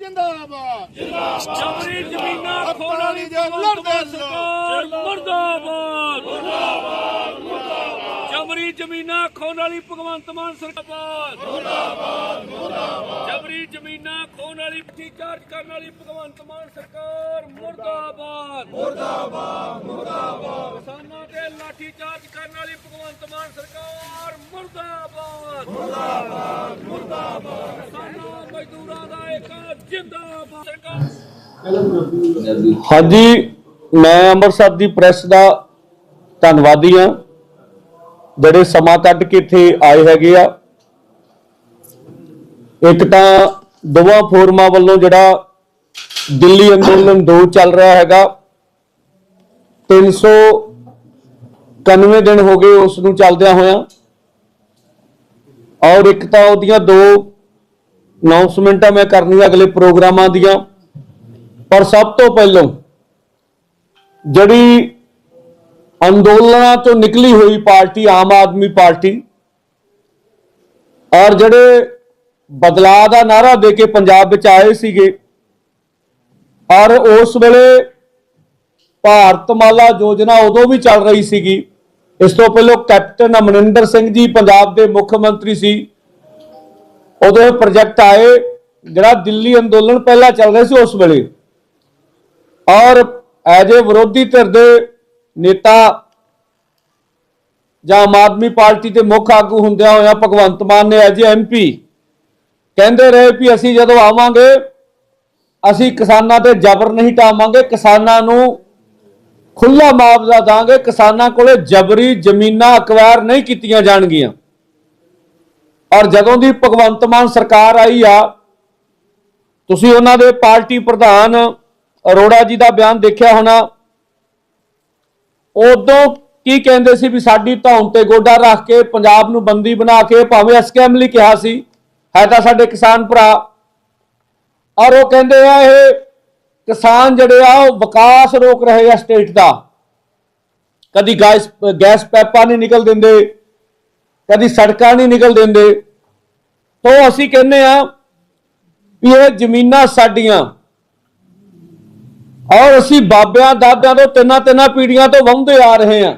ਜਿੰਦਾਬਾਦ ਜਬਰੀ ਜ਼ਮੀਨਾਂ ਖੋਣ ਵਾਲੀ ਜੇ ਲੜਦੇ ਸਰਕਾਰ ਮੁਰਦਾਬਾਦ ਜਬਰੀ ਜ਼ਮੀਨਾਂ ਖੋਣ ਵਾਲੀ ਭਗਵੰਤ ਮਾਨ ਸਰਕਾਰ ਮੁਰਦਾਬਾਦ ਮੁਰਦਾਬਾਦ ਜਬਰੀ ਜ਼ਮੀਨਾਂ ਖੋਣ ਵਾਲੀ ਪੱਟੀ ਕਰਨ ਵਾਲੀ ਭਗਵੰਤ ਮਾਨ ਸਰਕਾਰ ਮੁਰਦਾਬਾਦ ਮੁਰਦਾਬਾਦ ਮੁਰਦਾਬਾਦ ਕਿਸਾਨਾਂ ਤੇ ਲਾਠੀ ਚਾਰਜ ਕਰਨ ਵਾਲੀ ਭਗਵੰਤ ਮਾਨ ਸਰਕਾਰ ਮੁਰਦਾਬਾਦ ਮੁਰਦਾਬਾਦ ਮੁਰਦਾਬਾਦ ਕਿਸਾਨਾਂ ਮਜ਼ਦੂਰਾਂ ਦਾ ਇੱਕ ਜਿੰਦਾਬਾਦ ਸਰਕਾਰ ਹਾਂਜੀ, ਮੈਂ ਅੰਮ੍ਰਿਤਸਰ ਦੀ ਪ੍ਰੈਸ ਦਾ ਧੰਨਵਾਦੀ ਹਾਂ। ਜਿਹੜੇ ਸਮਾਂ ਕੱਢ ਕੇ ਇੱਥੇ ਆਏ ਹੈਗੇ ਆ। ਇੱਕ ਤਾਂ ਦੋਵਾਂ ਫੋਰਮਾਂ ਵੱਲੋਂ ਜਿਹੜਾ ਦਿੱਲੀ ਅੰਦੋਲਨ 2 ਚੱਲ ਰਿਹਾ ਹੈਗਾ। 391 ਦਿਨ ਹੋ ਗਏ ਉਸ ਨੂੰ ਚੱਲਦਿਆਂ ਹੋਇਆਂ। ਔਰ ਇੱਕ ਤਾਂ ਉਹਦੀਆਂ ਦੋ ਅਨਾਉਂਸਮੈਂਟਾਂ ਮੈਂ ਕਰਨੀਆਂ ਅਗਲੇ ਪ੍ਰੋਗਰਾਮਾਂ ਦੀਆਂ। ਪਰ ਸਭ ਤੋਂ ਪਹਿਲਾਂ ਜਿਹੜੀ ਅੰਦੋਲਨਾਂ ਤੋਂ ਨਿਕਲੀ ਹੋਈ ਪਾਰਟੀ, ਆਮ ਆਦਮੀ ਪਾਰਟੀ, ਔਰ ਜਿਹੜੇ ਬਦਲਾਅ ਦਾ ਨਾਰਾ ਦੇ ਕੇ ਪੰਜਾਬ ਵਿੱਚ ਆਏ ਸੀਗੇ, ਔਰ ਉਸ ਵੇਲੇ ਭਾਰਤਮਾਲਾ ਯੋਜਨਾ ਉਦੋਂ ਵੀ ਚੱਲ ਰਹੀ ਸੀਗੀ। ਇਸ ਤੋਂ ਪਹਿਲਾਂ ਕੈਪਟਨ ਅਮਰਿੰਦਰ ਸਿੰਘ ਜੀ ਪੰਜਾਬ ਦੇ ਮੁੱਖ ਮੰਤਰੀ ਸੀ। ਉਦੋਂ ਇਹ ਪ੍ਰੋਜੈਕਟ ਆਏ, ਜਿਹੜਾ ਦਿੱਲੀ ਅੰਦੋਲਨ ਪਹਿਲਾਂ ਚੱਲ ਰਿਹਾ ਸੀ ਉਸ ਵੇਲੇ। ਔਰ ਐਜ ਏ ਵਿਰੋਧੀ ਧਿਰ ਦੇ ਨੇਤਾ ਜਾਂ ਆਮ ਆਦਮੀ ਪਾਰਟੀ ਦੇ ਮੁੱਖ ਆਗੂ ਹੁੰਦਿਆਂ ਹੋਇਆ ਭਗਵੰਤ ਮਾਨ ਨੇ ਐਜ ਏ ਐਮਪੀ ਕਹਿੰਦੇ ਰਹੇ ਵੀ ਅਸੀਂ ਜਦੋਂ ਆਵਾਂਗੇ, ਅਸੀਂ ਕਿਸਾਨਾਂ ਤੇ ਜ਼ਬਰ ਨਹੀਂ ਟਾਵਾਂਗੇ ਕਿਸਾਨਾਂ ਨੂੰ ਖੁੱਲਾ ਮੁਆਵਜ਼ਾ ਦਾਂਗੇ, ਕਿਸਾਨਾਂ ਕੋਲੇ ਜਬਰੀ ਜ਼ਮੀਨਾਂ ਅਕਵਾਇਰ ਨਹੀਂ ਕੀਤੀਆਂ ਜਾਣਗੀਆਂ। ਔਰ ਜਦੋਂ ਦੀ ਭਗਵੰਤ ਮਾਨ ਸਰਕਾਰ ਆਈ ਆ, ਤੁਸੀਂ ਉਹਨਾਂ ਦੇ ਪਾਰਟੀ ਪ੍ਰਧਾਨ ਅਰੋੜਾ ਜੀ ਦਾ ਬਿਆਨ ਦੇਖਿਆ ਹੋਣਾ, ਉਦੋਂ ਕੀ ਕਹਿੰਦੇ ਸੀ ਵੀ ਸਾਡੀ ਧੌਣ ਤੇ ਗੋਡਾ ਰੱਖ ਕੇ ਪੰਜਾਬ ਨੂੰ ਬੰਦੀ ਬਣਾ ਕੇ ਭਾਵੇਂ ਅਸਕੈਮ ਲਈ ਕਿਹਾ ਸੀ, ਹੈ ਤਾਂ ਸਾਡੇ ਕਿਸਾਨ ਭਰਾ। ਔਰ ਉਹ ਕਹਿੰਦੇ ਆ ਇਹ ਕਿਸਾਨ ਜਿਹੜੇ ਆ, ਉਹ ਵਿਕਾਸ ਰੋਕ ਰਹੇ ਆ ਸਟੇਟ ਦਾ। ਕਦੀ ਗੈਸ ਗੈਸ ਪੈਪਾ ਨਹੀਂ ਨਿਕਲ ਦਿੰਦੇ। ਕਦੀ ਸੜਕਾਂ ਨਹੀਂ ਨਿਕਲ ਦਿੰਦੇ। ਤੋਂ ਅਸੀਂ ਕਹਿੰਦੇ ਆ ਵੀ ਇਹ ਜ਼ਮੀਨਾਂ ਸਾਡੀਆਂ। ਔਰ ਅਸੀਂ ਬਾਬਿਆਂ, ਦਾਦਿਆਂ ਤੋਂ ਤਿੰਨਾਂ ਤਿੰਨਾਂ ਪੀੜੀਆਂ ਤੋਂ ਵੰਦੇ ਆ ਰਹੇ ਹਾਂ।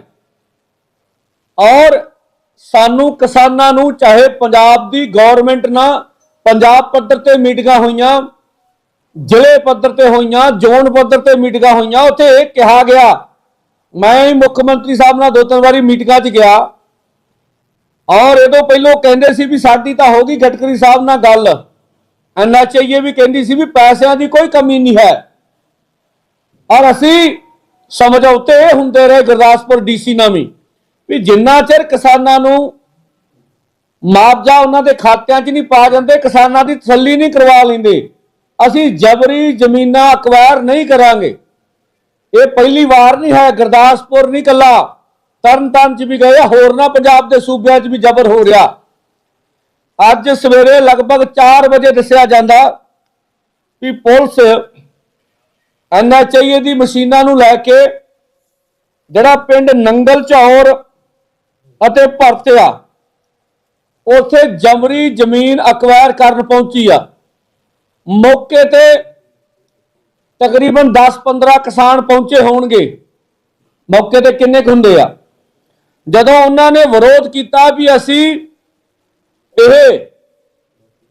ਔਰ ਸਾਨੂੰ ਕਿਸਾਨਾਂ ਨੂੰ, ਚਾਹੇ ਪੰਜਾਬ ਦੀ ਗਵਰਨਮੈਂਟ ਨਾ, ਪੰਜਾਬ ਪੱਧਰ ਤੇ ਮੀਟਿੰਗਾਂ ਹੋਈਆਂ, ਜ਼ਿਲ੍ਹੇ ਪੱਧਰ ਤੇ ਹੋਈਆਂ, ਜ਼ੋਨ ਪੱਧਰ ਤੇ ਮੀਟਿੰਗਾਂ ਹੋਈਆਂ, ਉੱਥੇ ਇਹ ਕਿਹਾ ਗਿਆ। ਮੈਂ ਹੀ ਮੁੱਖ ਮੰਤਰੀ ਸਾਹਿਬ ਨਾਲ ਦੋ, ਤਿੰਨ ਵਾਰੀ ਮੀਟਿੰਗਾਂ 'ਚ ਗਿਆ। ਔਰ ਇਹਦੋਂ ਪਹਿਲਾਂ ਕਹਿੰਦੇ ਸੀ ਵੀ ਸਾਡੀ ਤਾਂ ਹੋ ਗਈ ਗਟਕਰੀ ਸਾਹਿਬ ਨਾਲ ਗੱਲ। ਐਨਐਚਆਈਏ ਵੀ ਕਹਿੰਦੀ ਸੀ ਵੀ ਪੈਸਿਆਂ ਦੀ ਕੋਈ ਕਮੀ ਨਹੀਂ ਹੈ। ਔਰ ਅਸੀਂ ਸਮਝੌਤੇ ਹੁੰਦੇ ਰਹੇ ਗੁਰਦਾਸਪੁਰ ਡੀਸੀ ਨਾਲ ਵੀ ਵੀ ਜਿੰਨਾ ਚਿਰ ਕਿਸਾਨਾਂ ਨੂੰ ਮੁਆਵਜ਼ਾ ਉਹਨਾਂ ਦੇ ਖਾਤਿਆਂ 'ਚ ਨਹੀਂ ਪਾ ਜਾਂਦੇ, ਕਿਸਾਨਾਂ ਦੀ ਤਸੱਲੀ ਨਹੀਂ ਕਰਵਾ ਲੈਂਦੇ, ਅਸੀਂ ਜਬਰੀ ਜ਼ਮੀਨਾਂ ਅਕਵਾਇਰ ਨਹੀਂ ਕਰਾਂਗੇ। ਇਹ ਪਹਿਲੀ ਵਾਰ ਨਹੀਂ ਹੈ, ਗੁਰਦਾਸਪੁਰ ਨਹੀਂ ਕੱਲਾ ਤਰਨਤਾਰਨ 'ਚ ਵੀ ਗਏ ਆ, ਹੋਰਨਾਂ ਪੰਜਾਬ ਦੇ ਸੂਬਿਆਂ 'ਚ ਵੀ ਜ਼ਬਰ ਹੋ ਰਿਹਾ। ਅੱਜ ਸਵੇਰੇ ਲਗਭਗ 4 ਵਜੇ ਦੱਸਿਆ ਜਾਂਦਾ ਵੀ ਪੁਲਿਸ ਐਨਐਚਆਈਏ ਦੀ ਮਸ਼ੀਨਾਂ ਨੂੰ ਲੈ ਕੇ ਜਿਹੜਾ ਪਿੰਡ ਨੰਗਲ ਚੌਰ ਅਤੇ ਭਰਤਿਆ ਉਥੇ ਜਮਰੀ ਜ਼ਮੀਨ ਅਕਵਾਇਰ ਕਰਨ ਪਹੁੰਚੀ ਆ। ਮੌਕੇ ਤੇ ਤਕਰੀਬਨ 10-15 ਕਿਸਾਨ ਪਹੁੰਚੇ ਹੋਣਗੇ। ਮੌਕੇ ਤੇ ਕਿੰਨੇ ਕੁ ਹੁੰਦੇ ਆ? ਜਦੋਂ ਉਹਨਾਂ ਨੇ ਵਿਰੋਧ ਕੀਤਾ ਵੀ ਅਸੀਂ ਇਹ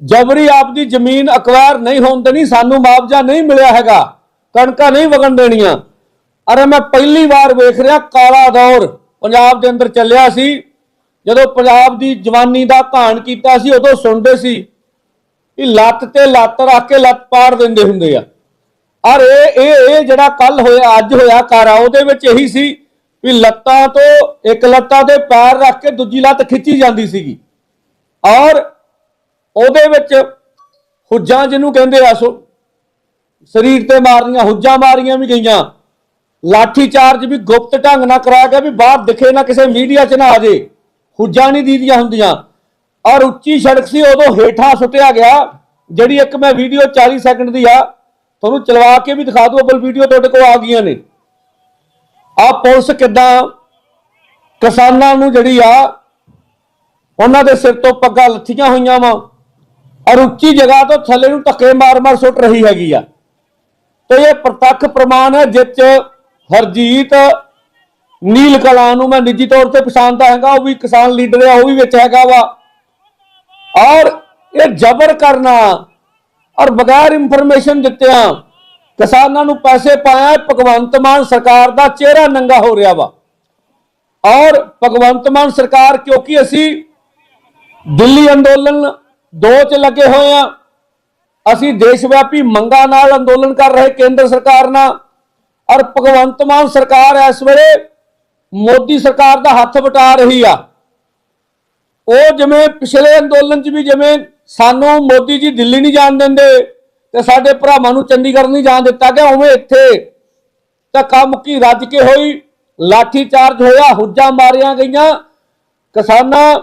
ਜਬਰੀ ਆਪਦੀ ਜ਼ਮੀਨ ਅਕਵਾਇਰ ਨਹੀਂ ਹੋਣ ਦੇਣੀ, ਸਾਨੂੰ ਮੁਆਵਜ਼ਾ ਨਹੀਂ ਮਿਲਿਆ ਹੈਗਾ, ਕਣਕਾਂ ਨਹੀਂ ਵਗਣ ਦੇਣੀਆਂ। ਅਰੇ ਮੈਂ ਪਹਿਲੀ ਵਾਰ ਵੇਖ ਰਿਹਾ, ਕਾਲਾ ਦੌਰ ਪੰਜਾਬ ਦੇ ਅੰਦਰ ਚੱਲਿਆ ਸੀ। ਜਦੋਂ ਪੰਜਾਬ ਦੀ ਜਵਾਨੀ ਦਾ ਘਾਣ ਕੀਤਾ ਸੀ, ਉਦੋਂ ਸੁਣਦੇ ਸੀ ਕਿ ਲੱਤ ਤੇ ਲੱਤ ਰੱਖ ਕੇ ਲੱਤ ਪਾੜ ਦਿੰਦੇ ਹੁੰਦੇ ਆ। ਔਰ ਇਹ ਇਹ ਜਿਹੜਾ ਕੱਲ ਹੋਇਆ, ਅੱਜ ਹੋਇਆ ਕਾਰਾ ਉਹਦੇ ਵਿੱਚ ਇਹੀ ਸੀ ਵੀ ਲੱਤਾਂ ਤੋਂ, ਇੱਕ ਲੱਤਾਂ ਤੇ ਪੈਰ ਰੱਖ ਕੇ ਦੂਜੀ ਲੱਤ ਖਿੱਚੀ ਜਾਂਦੀ ਸੀਗੀ। ਔਰ ਉਹਦੇ ਵਿੱਚ ਹੁੱਜਾਂ ਜਿਹਨੂੰ ਕਹਿੰਦੇ ਆ, ਸੋ ਸਰੀਰ ਤੇ ਮਾਰਨੀਆਂ ਹੁੱਜਾਂ ਮਾਰੀਆਂ ਵੀ ਗਈਆਂ। ਲਾਠੀ ਚਾਰਜ ਵੀ ਗੁਪਤ ਢੰਗ ਨਾਲ ਕਰਾਇਆ ਗਿਆ ਵੀ ਬਾਹਰ ਦਿਖੇ ਨਾ ਕਿਸੇ ਮੀਡੀਆ 'ਚ ਨਾ ਆ ਜੇ। ਹੁੱਜਾਂ ਨਹੀਂ ਦੀਦੀਆਂ ਹੁੰਦੀਆਂ। ਔਰ ਉੱਚੀ ਸੜਕ ਸੀ, ਉਦੋਂ ਹੇਠਾਂ ਸੁੱਟਿਆ ਗਿਆ, ਜਿਹੜੀ ਇੱਕ ਮੈਂ ਵੀਡੀਓ 40 ਸੈਕਿੰਡ ਦੀ ਆ, ਤੁਹਾਨੂੰ ਚਲਵਾ ਕੇ ਵੀ ਦਿਖਾ ਦੂੰ, ਅਬਲ ਵੀਡੀਓ ਤੁਹਾਡੇ ਕੋਲ ਆ ਗਈਆਂ ਨੇ। ਆ ਪੁਲਿਸ ਕਿੱਦਾਂ ਕਿਸਾਨਾਂ ਨੂੰ ਜਿਹੜੀ ਆ, ਉਹਨਾਂ ਦੇ ਸਿਰ ਤੋਂ ਪੱਗਾਂ ਲੱਥੀਆਂ ਹੋਈਆਂ ਵਾ। ਔਰ ਉੱਚੀ ਜਗ੍ਹਾ ਤੋਂ ਥੱਲੇ ਨੂੰ ਧੱਕੇ ਮਾਰ-ਮਾਰ ਸੁੱਟ ਰਹੀ ਹੈਗੀ ਆ। ਤੇ ਇਹ ਪ੍ਰਤੱਖ ਪ੍ਰਮਾਣ ਹੈ ਜਿਸ 'ਚ ਹਰਜੀਤ ਨੀਲ ਕਲਾਂ ਨੂੰ ਮੈਂ ਨਿੱਜੀ ਤੌਰ ਤੇ ਪਛਾਣਦਾ ਹੈਗਾ, ਉਹ ਵੀ ਕਿਸਾਨ ਲੀਡਰ ਹੈ ਉਹ ਵੀ ਵਿੱਚ ਹੈਗਾ ਵਾ। ਔਰ ਇਹ ਜ਼ਬਰ ਕਰਨਾ ਔਰ ਬਗੈਰ ਇਨਫੋਰਮੇਸ਼ਨ ਦਿੱਤਿਆਂ ਕਿਸਾਨਾਂ ਨੂੰ ਪੈਸੇ ਪਾਇਆ, ਭਗਵੰਤ ਮਾਨ ਸਰਕਾਰ ਦਾ ਚਿਹਰਾ ਨੰਗਾ ਹੋ ਰਿਹਾ ਵਾ। ਔਰ ਭਗਵੰਤ ਮਾਨ ਸਰਕਾਰ, ਕਿਉਂਕਿ ਅਸੀਂ ਦਿੱਲੀ ਅੰਦੋਲਨ ਦੋ ਚ ਲੱਗੇ ਹੋਏ ਆ, ਅਸੀਂ ਦੇਸ਼ ਵਿਆਪੀ ਮੰਗਾਂ ਨਾਲ ਅੰਦੋਲਨ ਕਰ ਰਹੇ ਕੇਂਦਰ ਸਰਕਾਰ ਨਾਲ, ਔਰ ਭਗਵੰਤ ਮਾਨ ਸਰਕਾਰ ਇਸ ਵੇਲੇ ਮੋਦੀ ਸਰਕਾਰ ਦਾ ਹੱਥ ਵਟਾ ਰਹੀ ਆ। ਉਹ ਜਿਵੇਂ ਪਿਛਲੇ ਅੰਦੋਲਨ 'ਚ ਵੀ ਜਿਵੇਂ ਸਾਨੂੰ ਮੋਦੀ ਜੀ ਦਿੱਲੀ ਨਹੀਂ ਜਾਣ ਦਿੰਦੇ ਤੇ ਸਾਡੇ ਭਰਾਵਾਂ ਨੂੰ ਚੰਡੀਗੜ੍ਹ ਨਹੀਂ ਜਾਣ ਦਿੱਤਾ ਗਿਆ, ਉਵੇਂ ਇੱਥੇ। ਤਾਂ ਕੰਮ ਰੱਜ ਕੇ ਹੋਈ? ਲਾਠੀ ਚਾਰਜ ਹੋਇਆ, ਹੁੱਜਾਂ ਮਾਰੀਆਂ ਗਈਆਂ। ਕਿਸਾਨਾਂ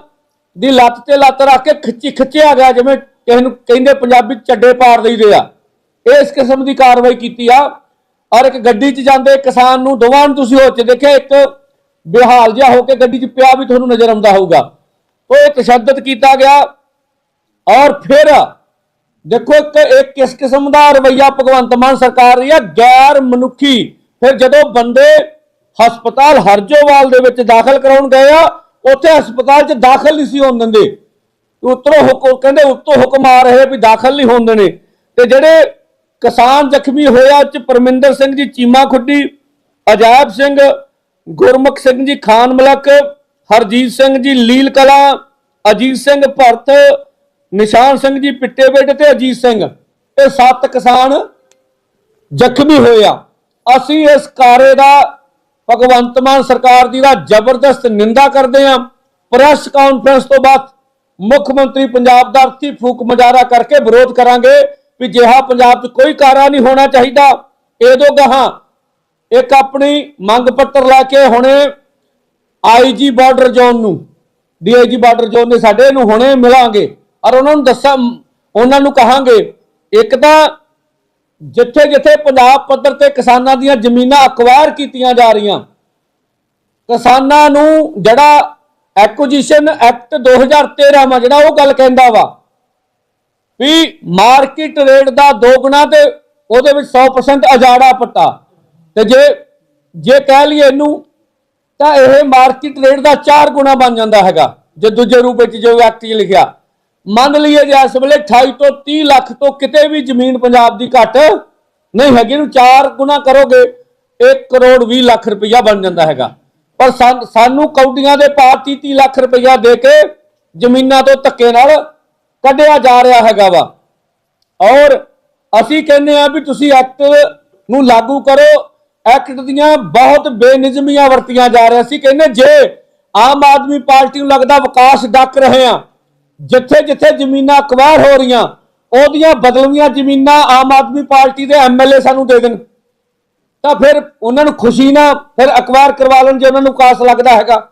ਦੀ ਲੱਤ ਤੇ ਲੱਤ ਰੱਖ ਕੇ ਖਿੱਚੀ ਖਿੱਚਿਆ ਗਿਆ, ਜਿਵੇਂ ਕਿਸੇ ਨੂੰ ਕਹਿੰਦੇ ਪੰਜਾਬੀ ਚੱਡੇ ਪਾੜ ਦਈਦੇ ਆ। ਇਸ ਕਿਸਮ ਦੀ ਕਾਰਵਾਈ ਕੀਤੀ ਆ। ਔਰ ਇੱਕ ਗੱਡੀ 'ਚ ਜਾਂਦੇ ਕਿਸਾਨ ਨੂੰ, ਦੋਵਾਂ ਨੂੰ ਤੁਸੀਂ ਹੋ ਦੇਖਿਆ, ਇੱਕ ਬਿਹਾਲ ਜਿਹਾ ਹੋ ਕੇ ਗੱਡੀ 'ਚ ਪਿਆ ਵੀ ਤੁਹਾਨੂੰ ਨਜ਼ਰ ਆਉਂਦਾ ਹੋਊਗਾ। ਉਹ ਤਸ਼ੱਦਦ ਕੀਤਾ ਗਿਆ ਔਰ ਫਿਰ ਦੇਖੋ ਇੱਕ ਇਹ ਕਿਸ ਕਿਸਮ ਦਾ ਰਵਈਆ ਭਗਵੰਤ ਮਾਨ ਸਰਕਾਰ ਰਹੀ ਹੈ ਗੈਰ ਮਨੁੱਖੀ। ਫਿਰ ਜਦੋਂ ਬੰਦੇ ਹਸਪਤਾਲ ਹਰਜੋਵਾਲ ਦੇ ਵਿੱਚ ਦਾਖਲ ਕਰਾਉਣ ਗਏ ਆ, ਉੱਥੇ ਹਸਪਤਾਲ 'ਚ ਦਾਖਲ ਨਹੀਂ ਸੀ ਹੋਣ ਦਿੰਦੇ। ਉੱਤਰੋਂ ਹੁਕਮ ਕਹਿੰਦੇ ਉੱਤੋਂ ਹੁਕਮ ਆ ਰਹੇ ਵੀ ਦਾਖਲ ਨਹੀਂ ਹੋਣ ਦੇਣੇ। ਤੇ ਜਿਹੜੇ ਕਿਸਾਨ ਜ਼ਖਮੀ ਹੋਇਆ ਚ ਪਰਮਿੰਦਰ ਸਿੰਘ ਜੀ, ਚੀਮਾ ਖੁੱਡੀ, ਅਜਾਇਬ ਸਿੰਘ, ਗੁਰਮੁਖ ਸਿੰਘ ਜੀ, ਖਾਨ ਮਲਕ, ਹਰਜੀਤ ਸਿੰਘ ਜੀ ਲੀਲ ਕਲਾ ਅਜੀਤ ਸਿੰਘ ਭਰਤ ਨਿਸ਼ਾਨ ਸਿੰਘ ਜੀ ਪਿੱਟੇ ਬੇਟ ਤੇ ਅਜੀਤ ਸਿੰਘ, ਇਹ ਸੱਤ ਕਿਸਾਨ ਜ਼ਖਮੀ ਹੋਏ ਆ। ਅਸੀਂ ਇਸ ਕਾਰੇ ਦਾ ਭਗਵੰਤ ਮਾਨ ਸਰਕਾਰ ਦੀ ਦਾ ਜ਼ਬਰਦਸਤ ਨਿੰਦਾ ਕਰਦੇ ਹਾਂ ਪ੍ਰੈਸ ਕਾਨਫਰੰਸ ਤੋਂ ਬਾਅਦ ਮੁੱਖ ਮੰਤਰੀ ਪੰਜਾਬ ਦਾ ਅਰਥੀ ਫੂਕ ਮਜਾਰਾ ਕਰਕੇ ਵਿਰੋਧ ਕਰਾਂਗੇ ਵੀ ਜਿਹਾ ਪੰਜਾਬ 'ਚ ਕੋਈ ਕਾਰਾ ਨਹੀਂ ਹੋਣਾ ਚਾਹੀਦਾ। ਇਹਦੋਂ ਗਾਹਾਂ, ਇੱਕ ਆਪਣੀ ਮੰਗ ਪੱਤਰ ਲੈ ਕੇ ਹੁਣੇ ਆਈਜੀ ਬਾਰਡਰ ਜ਼ੋਨ ਨੂੰ, ਡੀਆਈਜੀ ਬਾਰਡਰ ਜ਼ੋਨ ਨੇ ਸਾਡੇ ਨੂੰ ਹੁਣੇ ਮਿਲਾਂਗੇ। ਔਰ ਉਹਨਾਂ ਨੂੰ ਦੱਸਾਂ, ਉਹਨਾਂ ਨੂੰ ਕਹਾਂਗੇ, ਇੱਕ ਤਾਂ ਜਿੱਥੇ ਜਿੱਥੇ ਪੰਜਾਬ ਪੱਧਰ ਤੇ ਕਿਸਾਨਾਂ ਦੀਆਂ ਜ਼ਮੀਨਾਂ ਅਕਵਾਇਰ ਕੀਤੀਆਂ ਜਾ ਰਹੀਆਂ, ਕਿਸਾਨਾਂ ਨੂੰ ਜਿਹੜਾ ਐਕੁਜੀਸ਼ਨ ਐਕਟ 2013 ਮਾ ਜਿਹੜਾ ਉਹ ਗੱਲ ਕਹਿੰਦਾ ਵਾ, ਵੀ ਮਾਰਕੀਟ ਰੇਟ ਦਾ ਦੋਗਣਾ ਤੇ ਉਹਦੇ ਵਿੱਚ 100% ਅਜਾੜਾ ਪੱਟਾ। ਤੇ ਜੇ ਜੇ ਕਹਿ ਲਈਏ ਇਹਨੂੰ, ਤਾਂ ਇਹ ਮਾਰਕੀਟ ਰੇਟ ਦਾ 4 ਗੁਣਾ ਬਣ ਜਾਂਦਾ ਹੈਗਾ, ਜੇ ਦੂਜੇ ਰੂਪ ਵਿੱਚ ਜੋ ਐਕਟ 'ਚ ਲਿਖਿਆ। ਮੰਨ ਲਈਏ ਜੇ ਇਸ ਵੇਲੇ 28 ਤੋਂ 30 ਲੱਖ ਤੋਂ ਕਿਤੇ ਵੀ ਜ਼ਮੀਨ ਪੰਜਾਬ ਦੀ ਘੱਟ ਨਹੀਂ ਹੈਗੀ ਨੂੰ 4 ਗੁਣਾ ਕਰੋਗੇ 1 ਕਰੋੜ 20 ਲੱਖ ਰੁਪਈਆ ਬਣ ਜਾਂਦਾ ਹੈਗਾ। ਪਰ ਸਾਨੂੰ ਕੌਡੀਆਂ ਦੇ ਭਾਅ 30 ਲੱਖ ਰੁਪਈਆ ਦੇ ਕੇ ਜ਼ਮੀਨਾਂ ਤੋਂ ਧੱਕੇ ਨਾਲ ਕੱਢਿਆ ਜਾ ਰਿਹਾ ਹੈਗਾ ਵਾ। ਔਰ ਅਸੀਂ ਕਹਿੰਦੇ ਆ ਵੀ ਤੁਸੀਂ ਐਕਟ ਨੂੰ ਲਾਗੂ ਕਰੋ। ਐਕਟ ਦੀਆਂ ਬਹੁਤ ਬੇਨਿਜ਼ਮੀਆਂ ਵਰਤੀਆਂ ਜਾ ਰਹੀਆਂ ਸੀ। ਕਹਿੰਦੇ ਜੇ ਆਮ ਆਦਮੀ ਪਾਰਟੀ ਨੂੰ ਲੱਗਦਾ ਵਿਕਾਸ ਡੱਕ ਰਹੇ ਆ ਜਿੱਥੇ ਜਿੱਥੇ ਜ਼ਮੀਨਾਂ ਅਕਵਾਇਰ ਹੋ ਰਹੀਆਂ, ਉਹਦੀਆਂ ਬਦਲਵੀਆਂ ਜ਼ਮੀਨਾਂ ਆਮ ਆਦਮੀ ਪਾਰਟੀ ਦੇ ਐਮਐਲਏ ਸਾਨੂੰ ਦੇ ਦੇਣ। ਤਾਂ ਫਿਰ ਉਹਨਾਂ ਨੂੰ ਖੁਸ਼ੀ ਨਾ ਫਿਰ ਅਕਵਾਇਰ ਕਰਵਾ ਲੈਣ ਜੇ ਉਹਨਾਂ ਨੂੰ ਕਾਸ ਲੱਗਦਾ ਹੈਗਾ।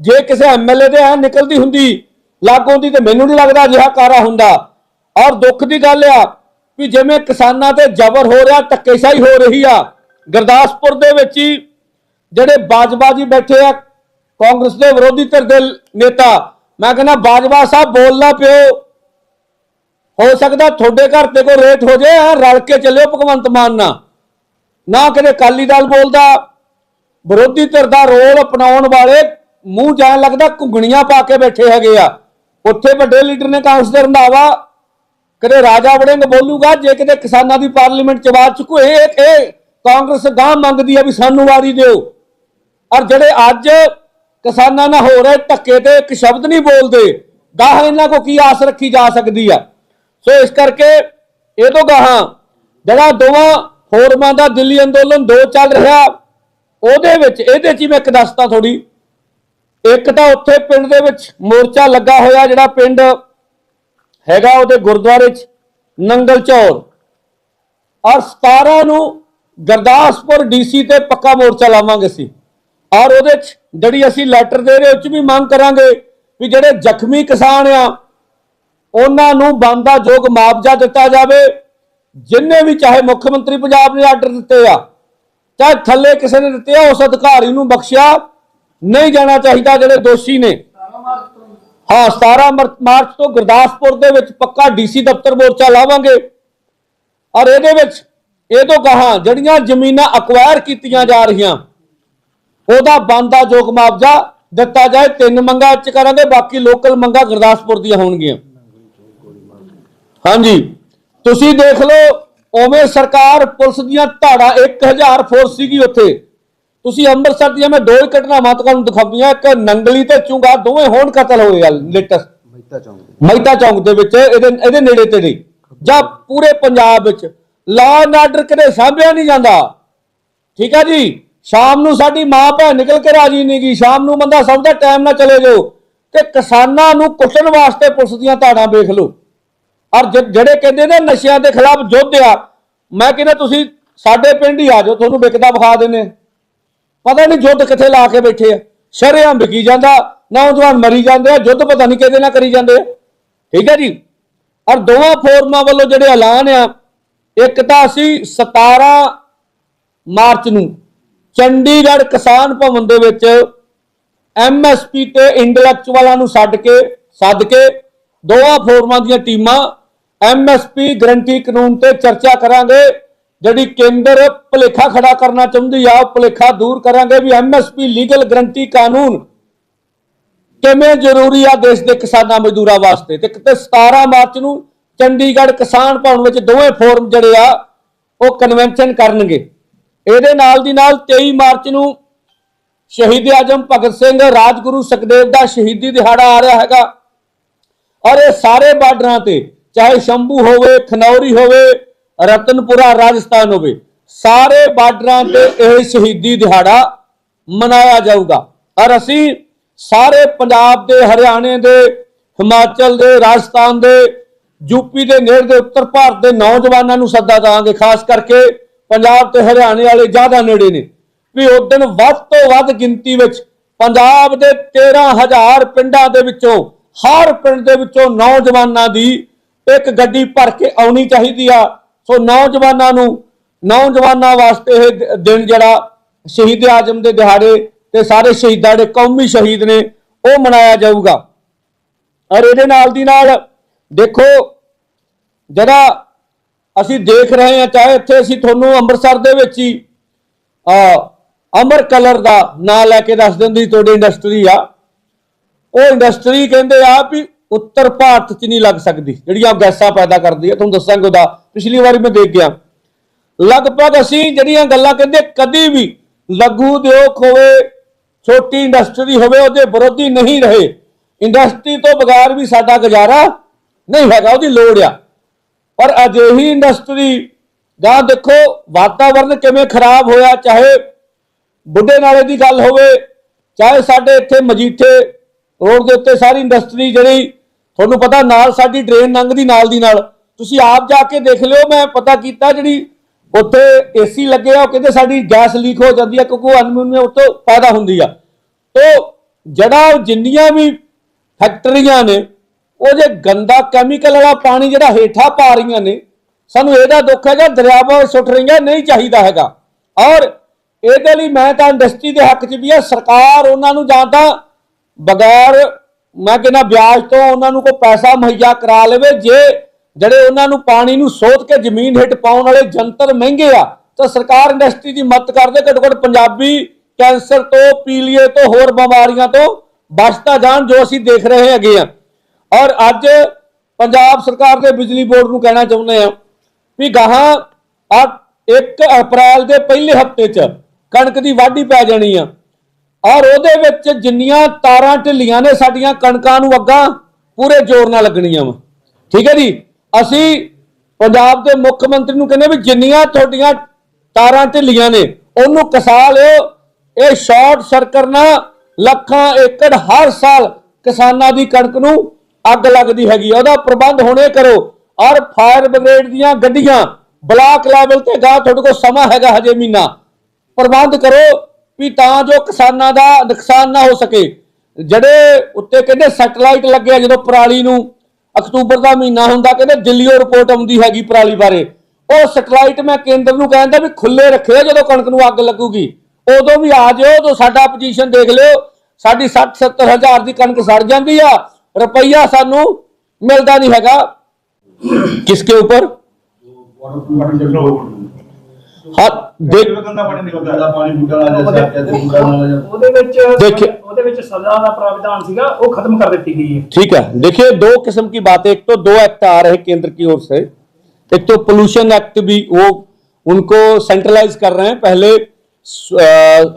ਜੇ ਕਿਸੇ ਐਮਐਲਏ ਦੇ ਆ ਨਿਕਲਦੀ ਹੁੰਦੀ, ਲਾਗੋਂ ਦੀ ਤੇ ਮੈਨੂੰ ਨਹੀਂ ਲੱਗਦਾ ਅਜਿਹਾ ਕਾਰਾ ਹੁੰਦਾ। ਔਰ ਦੁੱਖ ਦੀ ਗੱਲ ਆ ਵੀ ਜਿਵੇਂ ਕਿਸਾਨਾਂ ਤੇ ਜ਼ਬਰ ਹੋ ਰਿਹਾ, ਧੱਕੇਸ਼ਾਹੀ ਹੋ ਰਹੀ ਆ, ਗੁਰਦਾਸਪੁਰ ਦੇ ਵਿੱਚ ਹੀ ਜਿਹੜੇ ਬਾਜਬਾਜੀ ਬੈਠੇ ਆ, ਕਾਂਗਰਸ ਦੇ ਵਿਰੋਧੀ ਧਿਰ ਦੇ ਨੇਤਾ ਮੈਂ ਕਹਿੰਦਾ, ਬਾਜਵਾ ਸਾਹਿਬ ਬੋਲਣਾ ਪਿਓ। ਹੋ ਸਕਦਾ ਤੁਹਾਡੇ ਘਰ ਤੇ ਕੋਈ ਰੇਟ ਹੋ ਜਾਏ ਰਲ ਕੇ ਚੱਲਿਓ ਭਗਵੰਤ ਮਾਨ ਨਾਲ। ਨਾ ਕਿਤੇ ਅਕਾਲੀ ਦਲ ਬੋਲਦਾ, ਵਿਰੋਧੀ ਧਿਰ ਦਾ ਰੋਲ ਅਪਣਾਉਣ ਵਾਲੇ ਮੂੰਹ ਜਾਣ ਲੱਗਦਾ ਘੁੰਗਣੀਆਂ ਪਾ ਕੇ ਬੈਠੇ ਹੈਗੇ ਆ। ਉੱਥੇ ਵੱਡੇ ਲੀਡਰ ਨੇ ਕਾਂਗਰਸ ਦੇ ਰੰਧਾਵਾ ਕਦੇ ਰਾਜਾ ਵੜਿੰਗ ਬੋਲੂਗਾ, ਜੇ ਕਿਤੇ ਕਿਸਾਨਾਂ ਦੀ ਪਾਰਲੀਮੈਂਟ ਚ ਆਵਾਜ਼ ਚੁੱਕੋ, ਇਹ ਇਹ ਕਾਂਗਰਸ ਗਾਂ ਮੰਗਦੀ ਆ ਵੀ ਸਾਨੂੰ ਵਾਰੀ ਦਿਓ। ਔਰ ਜਿਹੜੇ ਅੱਜ ਕਿਸਾਨਾਂ ਨਾਲ ਹੋ ਰਹੇ ਧੱਕੇ ਤੇ ਇੱਕ ਸ਼ਬਦ ਨਹੀਂ ਬੋਲਦੇ। ਗਾਹਾਂ ਇਹਨਾਂ ਕੋ ਕੀ ਆਸ ਰੱਖੀ ਜਾ ਸਕਦੀ ਆ? ਸੋ ਇਸ ਕਰਕੇ ਇਹ ਤੋਂ ਗਾਹਾਂ ਜਿਹੜਾ ਦੋਵਾਂ ਫੋਰਮਾਂ ਦਾ ਦਿੱਲੀ ਅੰਦੋਲਨ ਦੋ ਚੱਲ ਰਿਹਾ, ਉਹਦੇ ਵਿੱਚ ਇਹਦੇ ਚ ਹੀ ਮੈਂ ਇੱਕ ਦੱਸਦਾ ਥੋੜੀ ਇੱਕ ਤਾਂ ਉੱਥੇ ਪਿੰਡ ਦੇ ਵਿੱਚ ਮੋਰਚਾ ਲੱਗਾ ਹੋਇਆ ਜਿਹੜਾ ਪਿੰਡ ਹੈਗਾ ਉਹਦੇ ਗੁਰਦੁਆਰੇ ਚ, ਨੰਗਲ ਚੌਰ। ਔਰ 17 ਨੂੰ ਗੁਰਦਾਸਪੁਰ ਡੀਸੀ ਤੇ ਪੱਕਾ ਮੋਰਚਾ ਲਾਵਾਂਗੇ ਸੀ ਔਰ ਉਹਦੇ ਚ ਜਿਹੜੀ ਅਸੀਂ ਲੈਟਰ ਦੇ ਰਹੇ, ਉਹ ਚ ਵੀ ਮੰਗ ਕਰਾਂਗੇ ਵੀ ਜਿਹੜੇ ਜ਼ਖਮੀ ਕਿਸਾਨ ਆ, ਉਹਨਾਂ ਨੂੰ ਬੰਦਾ ਯੋਗ ਮੁਆਵਜ਼ਾ ਦਿੱਤਾ ਜਾਵੇ। ਜਿੰਨੇ ਵੀ ਚਾਹੇ ਮੁੱਖ ਮੰਤਰੀ ਪੰਜਾਬ ਨੇ ਆਰਡਰ ਦਿੱਤੇ ਆ, ਚਾਹੇ ਥੱਲੇ ਕਿਸੇ ਨੇ ਦਿੱਤੇ ਆ, ਉਸ ਅਧਿਕਾਰੀ ਨੂੰ ਬਖਸ਼ਿਆ ਨਹੀਂ ਜਾਣਾ ਚਾਹੀਦਾ ਜਿਹੜੇ ਦੋਸ਼ੀ ਨੇ। ਹਾਂ 17 ਮਰ- ਮਾਰਚ ਤੋਂ ਗੁਰਦਾਸਪੁਰ ਦੇ ਵਿੱਚ ਪੱਕਾ ਡੀਸੀ ਦਫ਼ਤਰ ਮੋਰਚਾ ਲਾਵਾਂਗੇ। ਔਰ ਇਹਦੇ ਵਿੱਚ ਇਹ ਤੋਂ ਗਾਹਾਂ ਜਿਹੜੀਆਂ ਜ਼ਮੀਨਾਂ ਅਕਵਾਇਰ ਕੀਤੀਆਂ ਜਾ ਰਹੀਆਂ ਉਹਦਾ ਬੰਦਾ ਜੋਗ ਮੁਆਵਜ਼ਾ ਦਿੱਤਾ ਜਾਏ ਤਿੰਨ ਮੰਗਾਂ ਚ ਕਰਾਂਗੇ ਬਾਕੀ ਲੋਕਲ ਮੰਗਾਂ ਗੁਰਦਾਸਪੁਰ ਦੀਆਂ ਹੋਣਗੀਆਂ। ਹਾਂਜੀ। ਤੁਸੀਂ ਦੇਖ ਲਓ ਉਵੇਂ ਸਰਕਾਰ ਪੁਲਿਸ ਦੀਆਂ ਧਾੜਾਂ 1000 ਫੋਰਸ ਸੀਗੀ ਉੱਥੇ। ਤੁਸੀਂ ਅੰਮ੍ਰਿਤਸਰ ਦੀਆਂ ਮੈਂ ਦੋ ਹੀ ਘਟਨਾਵਾਂ ਤੁਹਾਨੂੰ ਦਿਖਾਉਂਦੀਆਂ ਇੱਕ ਨੰਗਲੀ ਤੇ ਚੁੰਗਾ ਦੋਵੇਂ ਹੋਣ ਕਤਲ ਹੋਏ ਆ ਲੇਟੈਸਟ ਮਹਿਤਾ ਚੌਂਕ ਦੇ ਵਿੱਚ। ਇਹਦੇ ਇਹਦੇ ਨੇੜੇ ਤੇੜੇ ਜਾਂ ਪੂਰੇ ਪੰਜਾਬ ਵਿੱਚ। ਲਾਅ ਐਂਡ ਆਰਡਰ ਕਦੇ ਸਾਂਭਿਆ ਨਹੀਂ ਜਾਂਦਾ। ਠੀਕ ਆ ਜੀ? ਸ਼ਾਮ ਨੂੰ ਸਾਡੀ ਮਾਂ ਭੈਣ ਨਿਕਲ ਕੇ ਰਾਜੀ ਨਹੀਂ ਗਈ। ਸ਼ਾਮ ਨੂੰ ਬੰਦਾ ਸਮਝਦਾ ਟਾਈਮ ਨਾਲ ਚਲੇ ਜਾਓ ਤੇ ਕਿਸਾਨਾਂ ਨੂੰ ਕੁੱਟਣ ਵਾਸਤੇ ਪੁਲਿਸ ਦੀਆਂ ਧਾੜਾਂ ਵੇਖ ਲਓ। ਔਰ ਜਿਹੜੇ ਕਹਿੰਦੇ ਨੇ ਨਸ਼ਿਆਂ ਦੇ ਖਿਲਾਫ ਯੁੱਧ ਆ, ਮੈਂ ਕਹਿੰਦਾ ਤੁਸੀਂ ਸਾਡੇ ਪਿੰਡ ਹੀ ਆ ਜਾਓ, ਤੁਹਾਨੂੰ ਵਿਕਦਾ ਵਿਖਾ ਦਿੰਨੇ ਪਤਾ ਨਹੀਂ ਯੁੱਧ ਕਿੱਥੇ ਲਾ ਕੇ ਬੈਠੇ ਆ। ਸ਼ਰੇਆਮ ਵਿਕੀ ਜਾਂਦਾ, ਨੌਜਵਾਨ ਮਰੀ ਜਾਂਦੇ ਆ, ਯੁੱਧ ਪਤਾ ਨਹੀਂ ਕਿਹਦੇ ਨਾਲ ਕਰੀ ਜਾਂਦੇ ਠੀਕ ਹੈ ਜੀ? ਔਰ ਦੋਵਾਂ ਫੋਰਮਾਂ ਵੱਲੋਂ ਜਿਹੜੇ ਐਲਾਨ ਆ, ਇੱਕ ਤਾਂ ਅਸੀਂ 17 ਮਾਰਚ ਨੂੰ ਚੰਡੀਗੜ੍ਹ ਕਿਸਾਨ ਭਵਨ ਦੇ ਵਿੱਚ ਐਮਐਸਪੀ ਤੇ ਇੰਟੈਲੈਕਚੁਅਲਾਂ ਨੂੰ ਛੱਡ ਕੇ, ਸੱਦ ਕੇ ਦੋਵਾਂ ਫੋਰਮਾਂ ਦੀਆਂ ਟੀਮਾਂ ਐਮਐਸਪੀ ਗਰੰਟੀ ਕਾਨੂੰਨ ਤੇ ਚਰਚਾ ਕਰਾਂਗੇ, ਜਿਹੜੀ ਕੇਂਦਰ ਭੁਲੇਖਾ ਖੜਾ ਕਰਨਾ ਚਾਹੁੰਦੀ ਆ, ਉਹ ਭੁਲੇਖਾ ਦੂਰ ਕਰਾਂਗੇ ਵੀ ਐਮਐਸਪੀ ਲੀਗਲ ਗਰੰਟੀ ਕਾਨੂੰਨ ਕਿਵੇਂ ਜ਼ਰੂਰੀ ਆ ਦੇਸ਼ ਦੇ ਕਿਸਾਨਾਂ ਮਜ਼ਦੂਰਾਂ ਵਾਸਤੇ? ਤੇ ਕਿਤੇ 17 ਮਾਰਚ ਨੂੰ ਚੰਡੀਗੜ੍ਹ ਕਿਸਾਨ ਭਵਨ ਵਿੱਚ ਦੋਵੇਂ ਫੋਰਮ ਜਿਹੜੇ ਆ, ਉਹ ਕਨਵੈਨਸ਼ਨ ਕਰਨਗੇ। ਇਹਦੇ ਨਾਲ ਦੀ ਨਾਲ 23 ਮਾਰਚ ਨੂੰ ਸ਼ਹੀਦ ਆਜਮ ਭਗਤ ਸਿੰਘ ਰਾਜਗੁਰੂ ਸੁਖਦੇਵ ਦਾ ਸ਼ਹੀਦੀ ਦਿਹਾੜਾ ਆ ਰਿਹਾ ਹੈਗਾ। ਔਰ ਇਹ ਸਾਰੇ ਬਾਰਡਰਾਂ ਤੇ, ਚਾਹੇ ਸ਼ੰਭੂ ਹੋਵੇ, ਖਨੌਰੀ ਹੋਵੇ, ਰਤਨਪੁਰਾ, ਰਾਜਸਥਾਨ ਹੋਵੇ, ਸਾਰੇ ਬਾਰਡਰਾਂ ਤੇ ਇਹ ਸ਼ਹੀਦੀ ਦਿਹਾੜਾ ਮਨਾਇਆ ਜਾਊਗਾ। ਔਰ ਅਸੀਂ ਸਾਰੇ ਪੰਜਾਬ ਦੇ, ਹਰਿਆਣੇ ਦੇ, ਹਿਮਾਚਲ ਦੇ, ਰਾਜਸਥਾਨ ਦੇ ਯੂਪੀ ਦੇ ਨੇੜੇ ਦੇ, ਉੱਤਰ ਭਾਰਤ ਦੇ ਨੌਜਵਾਨਾਂ ਨੂੰ ਸੱਦਾ ਦਾਂਗੇ ਖਾਸ ਕਰਕੇ ਪੰਜਾਬ ਤੇ ਹਰਿਆਣੇ ਵਾਲੇ ਜ਼ਿਆਦਾ ਨੇੜੇ ਨੇ। ਵੀ ਉਦੋਂ ਵੱਧ ਤੋਂ ਵੱਧ ਗਿਣਤੀ ਵਿੱਚ ਪੰਜਾਬ ਦੇ 13000 ਪਿੰਡਾਂ ਦੇ ਵਿੱਚੋਂ, ਹਰ ਪਿੰਡ ਦੇ ਵਿੱਚੋਂ ਨੌਜਵਾਨਾਂ ਦੀ ਇੱਕ ਗੱਡੀ ਭਰ ਕੇ ਆਉਣੀ ਚਾਹੀਦੀ ਆ। ਸੋ ਨੌਜਵਾਨਾਂ ਨੂੰ, ਨੌਜਵਾਨਾਂ ਵਾਸਤੇ ਇਹ ਦਿਨ ਜਿਹੜਾ ਸ਼ਹੀਦ ਆਜਮ ਦੇ ਦਿਹਾੜੇ ਤੇ ਸਾਰੇ ਸ਼ਹੀਦਾਂ ਦੇ ਕੌਮੀ ਸ਼ਹੀਦ ਨੇ, ਉਹ ਮਨਾਇਆ ਜਾਊਗਾ। ਔਰ ਇਹਦੇ ਨਾਲ ਦੀ ਨਾਲ ਦੇਖੋ ਜਿਹੜਾ ਅਸੀਂ ਦੇਖ ਰਹੇ ਹਾਂ, ਚਾਹੇ ਇੱਥੇ ਅਸੀਂ ਤੁਹਾਨੂੰ ਅੰਮ੍ਰਿਤਸਰ ਦੇ ਵਿੱਚ ਹੀ ਆ ਅਮਰ ਕਲਰ ਦਾ ਨਾਂ ਲੈ ਕੇ ਦੱਸ ਦਿੰਦੀ ਤੁਹਾਡੀ ਇੰਡਸਟਰੀ ਆ। ਉਹ ਇੰਡਸਟਰੀ ਕਹਿੰਦੇ ਆ ਵੀ ਉੱਤਰ ਭਾਰਤ 'ਚ ਨਹੀਂ ਲੱਗ ਸਕਦੀ, ਜਿਹੜੀਆਂ ਗੈਸਾਂ ਪੈਦਾ ਕਰਦੀ ਹੈ ਤੁਹਾਨੂੰ ਦੱਸਾਂਗੇ ਉਹਦਾ, ਪਿਛਲੀ ਵਾਰੀ ਮੈਂ ਦੇਖ ਗਿਆ। ਲਗਭਗ ਅਸੀਂ ਜਿਹੜੀਆਂ ਗੱਲਾਂ ਕਹਿੰਦੇ, ਕਦੀ ਵੀ ਲਘੂ ਉਦਯੋਗ ਹੋਵੇ, ਛੋਟੀ ਇੰਡਸਟਰੀ ਹੋਵੇ, ਉਹਦੇ ਵਿਰੋਧੀ ਨਹੀਂ ਰਹੇ। ਇੰਡਸਟਰੀ ਤੋਂ ਬਗੈਰ ਵੀ ਸਾਡਾ ਗੁਜ਼ਾਰਾ ਨਹੀਂ ਹੈਗਾ, ਉਹਦੀ ਲੋੜ ਆ। ਪਰ ਅਜਿਹੀ ਇੰਡਸਟਰੀ ਜਾਂ ਦੇਖੋ, ਵਾਤਾਵਰਨ ਕਿਵੇਂ ਖਰਾਬ ਹੋਇਆ, ਚਾਹੇ ਬੁੱਢੇ ਨਾਲੇ ਦੀ ਗੱਲ ਹੋਵੇ, ਚਾਹੇ ਸਾਡੇ ਇੱਥੇ ਮਜੀਠੇ ਰੋਡ ਦੇ ਉੱਤੇ ਸਾਰੀ ਇੰਡਸਟਰੀ ਜਿਹੜੀ, ਤੁਹਾਨੂੰ ਪਤਾ ਨਾਲ ਸਾਡੀ ਡਰੇਨ ਲੰਘਦੀ ਨਾਲ ਦੀ ਨਾਲ। ਤੁਸੀਂ ਆਪ ਜਾ ਕੇ ਦੇਖ ਲਿਓ, ਮੈਂ ਪਤਾ ਕੀਤਾ ਜਿਹੜੀ ਉੱਥੇ ਏਸੀ ਲੱਗੇ ਆ, ਉਹ ਕਹਿੰਦੇ ਸਾਡੀ ਗੈਸ ਲੀਕ ਹੋ ਜਾਂਦੀ ਆ, ਕਿਉਂਕਿ ਉਹ ਅਨਮੋਨੀਆ ਉੱਤੋਂ ਪੈਦਾ ਹੁੰਦੀ ਆ। ਤੋ, ਜਿਹੜਾ ਜਿੰਨੀਆਂ ਵੀ ਫੈਕਟਰੀਆਂ ਨੇ ਉਹ ਜੇ ਗੰਦਾ ਕੈਮੀਕਲ ਵਾਲਾ ਪਾਣੀ ਜਿਹੜਾ ਹੇਠਾਂ ਪਾ ਰਹੀਆਂ ਨੇ, ਸਾਨੂੰ ਇਹਦਾ ਦੁੱਖ ਹੈਗਾ, ਦਰਿਆਵਾਂ ਸੁੱਟ ਰਹੀਆਂ, ਨਹੀਂ ਚਾਹੀਦਾ ਹੈਗਾ। ਔਰ ਇਹਦੇ ਲਈ ਮੈਂ ਤਾਂ ਇੰਡਸਟਰੀ ਦੇ ਹੱਕ 'ਚ ਵੀ ਆ ਸਰਕਾਰ ਉਹਨਾਂ ਨੂੰ ਜਾਂ ਤਾਂ ਬਗੈਰ ਮੈਂ ਕਹਿੰਦਾ ਵਿਆਜ ਤੋਂ ਉਹਨਾਂ ਨੂੰ ਕੋਈ ਪੈਸਾ ਮੁਹੱਈਆ ਕਰਾ ਲਵੇ, ਜੇ ਜਿਹੜੇ ਉਹਨਾਂ ਨੂੰ ਪਾਣੀ ਨੂੰ ਸੋਧ ਕੇ ਜ਼ਮੀਨ ਹੇਠ ਪਾਉਣ ਵਾਲੇ ਜੰਤਰ ਮਹਿੰਗੇ ਆ, ਤਾਂ ਸਰਕਾਰ ਇੰਡਸਟਰੀ ਦੀ ਮਦਦ ਕਰਦੇ ਘੱਟੋ ਘੱਟ ਪੰਜਾਬੀ ਕੈਂਸਰ ਤੋਂ, ਪੀਲੀਏ ਤੋਂ, ਹੋਰ ਬਿਮਾਰੀਆਂ ਤੋਂ ਬਚਤਾ ਜਾਣ ਜੋ ਅਸੀਂ ਦੇਖ ਰਹੇ ਹੈਗੇ ਆ ਔਰ ਅੱਜ ਪੰਜਾਬ ਸਰਕਾਰ ਦੇ ਬਿਜਲੀ ਬੋਰਡ ਨੂੰ ਕਹਿਣਾ ਚਾਹੁੰਦੇ ਆ ਵੀ ਗਾਹਾਂ ਆ 1 ਅਪ੍ਰੈਲ ਦੇ ਪਹਿਲੇ ਹਫ਼ਤੇ 'ਚ ਕਣਕ ਦੀ ਵਾਢੀ ਪੈ ਜਾਣੀ ਆ। ਔਰ ਉਹਦੇ ਵਿੱਚ ਜਿੰਨੀਆਂ ਤਾਰਾਂ ਢਿੱਲੀਆਂ ਨੇ ਸਾਡੀਆਂ ਕਣਕਾਂ ਨੂੰ ਅੱਗਾ ਪੂਰੇ ਜ਼ੋਰ ਨਾਲ ਲੱਗਣੀਆਂ ਵਾ। ਠੀਕ ਹੈ ਜੀ? ਅਸੀਂ ਪੰਜਾਬ ਦੇ ਮੁੱਖ ਮੰਤਰੀ ਨੂੰ ਕਹਿੰਦੇ ਵੀ ਜਿੰਨੀਆਂ ਤੁਹਾਡੀਆਂ ਤਾਰਾਂ ਢਿੱਲੀਆਂ ਨੇ, ਉਹਨੂੰ ਕਸਾ ਲਿਓ। ਇਹ ਸ਼ਾਰਟ ਸਰਕਟ ਨਾਲ ਲੱਖਾਂ ਏਕੜ ਹਰ ਸਾਲ ਕਿਸਾਨਾਂ ਦੀ ਕਣਕ ਨੂੰ ਅੱਗ ਲੱਗਦੀ ਹੈਗੀ ਉਹਦਾ ਪ੍ਰਬੰਧ ਹੁਣੇ ਕਰੋ। ਔਰ ਫਾਇਰ ਬ੍ਰਿਗੇਡ ਦੀਆਂ ਗੱਡੀਆਂ, ਬਲਾਕ ਲੈਵਲ ਤੇ ਗਾ ਤੁਹਾਡੇ ਕੋਲ ਸਮਾਂ ਹੈਗਾ ਹਜੇ ਮਹੀਨਾ। ਪ੍ਰਬੰਧ ਕਰੋ ਵੀ ਤਾਂ ਜੋ ਕਿਸਾਨਾਂ ਦਾ ਨੁਕਸਾਨ ਨਾ ਹੋ ਸਕੇ। ਜਿਹੜੇ ਉੱਤੇ ਕਹਿੰਦੇ ਸੈਟਲਾਈਟ ਲੱਗਿਆ ਜਦੋਂ ਪਰਾਲੀ ਨੂੰ ਅਕਤੂਬਰ ਦਾ ਮਹੀਨਾ ਹੁੰਦਾ, ਕਹਿੰਦੇ ਦਿੱਲੀੋਂ ਰਿਪੋਰਟ ਆਉਂਦੀ ਹੈਗੀ ਪਰਾਲੀ ਬਾਰੇ। ਉਹ ਸੈਟਲਾਈਟ ਮੈਂ ਕੇਂਦਰ ਨੂੰ ਕਹਿੰਦਾ ਵੀ ਖੁੱਲੇ ਰੱਖਿਓ ਜਦੋਂ ਕਣਕ ਨੂੰ ਅੱਗ ਲੱਗੂਗੀ। ਉਦੋਂ ਵੀ ਆ ਜਿਓ, ਉਦੋਂ ਸਾਡਾ ਪੋਜੀਸ਼ਨ ਦੇਖ ਲਿਓ। ਸਾਡੀ 60 70 ਹਜ਼ਾਰ ਦੀ ਕਣਕ ਸੜ ਜਾਂਦੀ ਆ। रुपया सानू मिलता नहीं हैगा किसके ऊपर ਹਾਂ ਦੇਖ ਗੰਦਾ ਪਾਣੀ ਨਿਕਲਦਾ ਹੈ ਪਾਣੀ ਬੁੱਢਾ ਵਾਲਾ ਜਿਹਾ ਸਾਫ਼ ਤੇ ਬੁੱਢਾ ਵਾਲਾ ਜਿਹਾ ਉਹਦੇ ਵਿੱਚ ਦੇਖਿਏ ਉਹਦੇ ਵਿੱਚ ਸਜ਼ਾ ਦਾ ਪ੍ਰਾਵਿਧਾਨ ਸੀਗਾ ਉਹ ਖਤਮ ਕਰ ਦਿੱਤੀ ਗਈ ਹੈ ठीक है देखिए दो किस्म की बात है एक तो दो एक्ट आ रहे हैं केंद्र की ओर से एक तो पोल्यूशन एक्ट भी वो उनको सेंट्रलाइज कर रहे हैं पहले स- अ,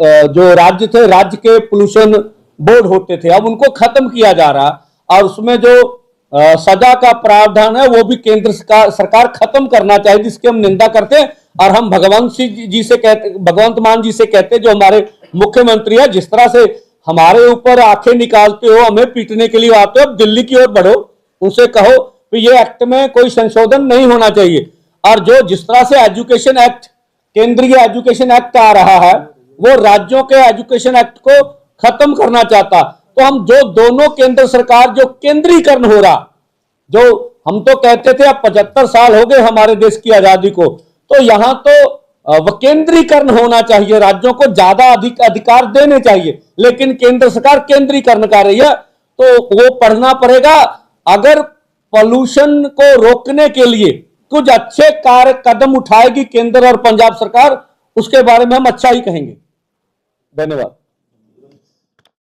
अ, जो राज्य थे राज्य के पोल्यूशन बोर्ड होते थे अब उनको खत्म किया जा रहा और उसमें जो सजा का प्रावधान है, वो भी केंद्र सरकार खत्म करना चाहिए जिसकी हम निंदा करते हैं। और हम भगवंत सिंह जी- से कहते, भगवंत मान जी से कहते जो हमारे मुख्यमंत्री है, जिस तरह से हमारे ऊपर आँखें निकालते हो, हमें पीटने के लिए आते हो, अब दिल्ली की ओर बढ़ो। उनसे कहो कि ये एक्ट में कोई संशोधन नहीं होना चाहिए। और जो जिस तरह से एजुकेशन एक्ट, केंद्रीय एजुकेशन एक्ट आ रहा है, वो राज्यों के एजुकेशन एक्ट को खत्म करना चाहता। तो हम जो दोनों केंद्र सरकार, जो केंद्रीकरण हो रहा, जो हम तो कहते थे, अब पचहत्तर साल हो गए हमारे देश की आज़ादी को तो यहाँ तो विकेंद्रीकरण होना चाहिए, राज्यों को ज़्यादा अधिक अधिकार देने चाहिए, लेकिन केंद्र सरकार केंद्रीकरण कर रही है तो वो पढ़ना पड़ेगा, अगर पॉल्यूशन को रोकने के लिए कुछ अच्छे कार्य कदम उठाएगी केंद्र और पंजाब सरकार, उसके बारे में हम अच्छा ही कहेंगे। धन्यवाद।